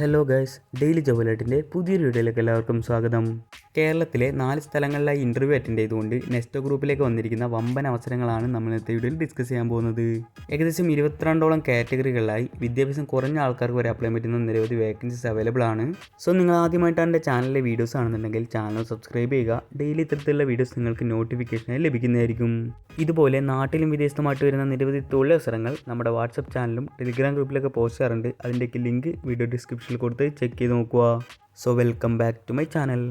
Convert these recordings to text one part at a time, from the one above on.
Hello guys daily ജോബലേറ്റിന്റെ പുതിയൊരു വീഡിയോയിലേക്ക് എല്ലാവർക്കും സ്വാഗതം. കേരളത്തിലെ നാല് സ്ഥലങ്ങളിലായി ഇന്റർവ്യൂ അറ്റൻഡ് ചെയ്തുകൊണ്ട് നെസ്റ്റോ ഗ്രൂപ്പിലേക്ക് വന്നിരിക്കുന്ന വമ്പൻ അവസരങ്ങളാണ് നമ്മൾ ഇന്നത്തെ വീഡിയോയിൽ ഡിസ്കസ് ചെയ്യാൻ പോകുന്നത്. ഏകദേശം ഇരുപത്തിരണ്ടോളം കാറ്റഗറികളിലായി വിദ്യാഭ്യാസം കുറഞ്ഞ ആൾക്കാർക്ക് വരെ അപ്ലൈ പറ്റുന്ന നിരവധി വേക്കൻസീസ് അവൈലബിൾ ആണ്. സോ നിങ്ങൾ ആദ്യമായിട്ടാണ് എന്റെ ചാനലിലെ വീഡിയോസ് ആണെന്നുണ്ടെങ്കിൽ ചാനൽ സബ്സ്ക്രൈബ് ചെയ്യുക. ഡെയിലി ഇത്തരത്തിലുള്ള വീഡിയോസ് നിങ്ങൾക്ക് നോട്ടിഫിക്കേഷനായി ലഭിക്കുന്നതായിരിക്കും. ഇതുപോലെ നാട്ടിലും വിദേശത്തുമായിട്ട് വരുന്ന നിരവധി തൊഴിലവസരങ്ങൾ നമ്മുടെ വാട്സപ്പ് ചാനലും ടെലിഗ്രാം ഗ്രൂപ്പിലൊക്കെ പോസ്റ്റ് ചെയ്യാറുണ്ട്. അതിന്റെയൊക്കെ ലിങ്ക് വീഡിയോ ഡിസ്ക്രിപ്ഷനിൽ കൊടുത്ത് ചെക്ക് ചെയ്ത് നോക്കുക. So welcome back to my channel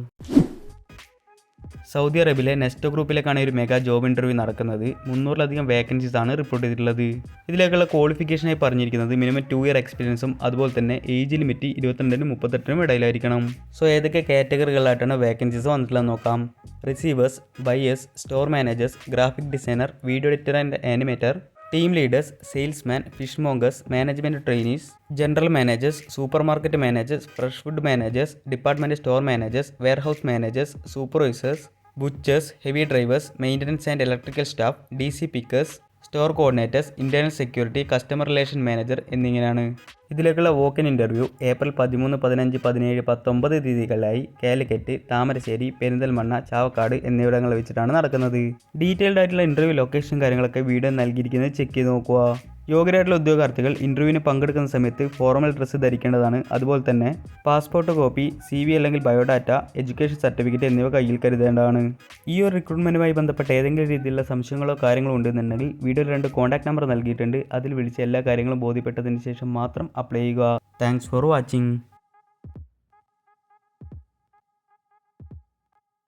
Saudi അറേബ്യയിലെ നെസ്റ്റോ ഗ്രൂപ്പിലേക്കാണ് ഒരു മെഗാ ജോബ് ഇന്റർവ്യൂ നടക്കുന്നത്. മുന്നൂറിലധികം വേക്കൻസീസ് ആണ് റിപ്പോർട്ട് ചെയ്തിട്ടുള്ളത്. ഇതിലേക്കുള്ള ക്വാളിഫിക്കേഷനായി പറഞ്ഞിരിക്കുന്നത് മിനിമം ടു ഇയർ എക്സ്പീരിയൻസും അതുപോലെ തന്നെ ഏജ് ലിമിറ്റ് ഇരുപത്തിരണ്ടിനും മുപ്പത്തെട്ടിനും ഇടയിലായിരിക്കണം. സോ ഏതൊക്കെ കാറ്റഗറികളായിട്ടാണ് വേക്കൻസീസ് വന്നിട്ടുള്ളത് നോക്കാം. Receivers buyers store managers graphic designer video editor and animator team leaders salesman fish mongers management trainees general managers supermarket managers fresh food managers department store managers warehouse managers supervisors butchers heavy drivers maintenance and electrical staff D C pickers store coordinators internal security customer relation manager എന്നിങ്ങനെയാണ് ഇതിലേക്കുള്ള വോക്കൻ interview April പതിമൂന്ന് പതിനഞ്ച് പതിനേഴ് പത്തൊമ്പത് തീയതികളിലായി കാലിക്കറ്റ് താമരശ്ശേരി പെരിന്തൽമണ്ണ ചാവക്കാട് എന്നിവിടങ്ങളിൽ വെച്ചിട്ടാണ് നടക്കുന്നത്. Detailed ആയിട്ടുള്ള ഇന്റർവ്യൂ ലൊക്കേഷൻ കാര്യങ്ങളൊക്കെ വീഡിയോ നൽകിയിരിക്കുന്നത് ചെക്ക് ചെയ്ത് നോക്കുക. യോഗ്യരായിട്ടുള്ള ഉദ്യോഗാർത്ഥികൾ ഇന്റർവ്യൂവിന് പങ്കെടുക്കുന്ന സമയത്ത് ഫോർമൽ ഡ്രസ്സ് ധരിക്കേണ്ടതാണ്. അതുപോലെ തന്നെ പാസ്പോർട്ട് കോപ്പി സി വി അല്ലെങ്കിൽ ബയോഡാറ്റ എഡ്യൂക്കേഷൻ സർട്ടിഫിക്കറ്റ് എന്നിവ കയ്യിൽ കരുതേണ്ടതാണ്. ഈ ഒരു റിക്രൂട്ട്മെന്റുമായി ബന്ധപ്പെട്ട ഏതെങ്കിലും രീതിയിലുള്ള സംശയങ്ങളോ കാര്യങ്ങളോ ഉണ്ടെന്നുണ്ടെങ്കിൽ വീഡിയോയിൽ രണ്ട് കോൺടാക്ട് നമ്പർ നൽകിയിട്ടുണ്ട്. അതിൽ വിളിച്ച് എല്ലാ കാര്യങ്ങളും ബോധ്യപ്പെട്ടതിന് ശേഷം മാത്രം അപ്ലൈ ചെയ്യുക. Thanks for watching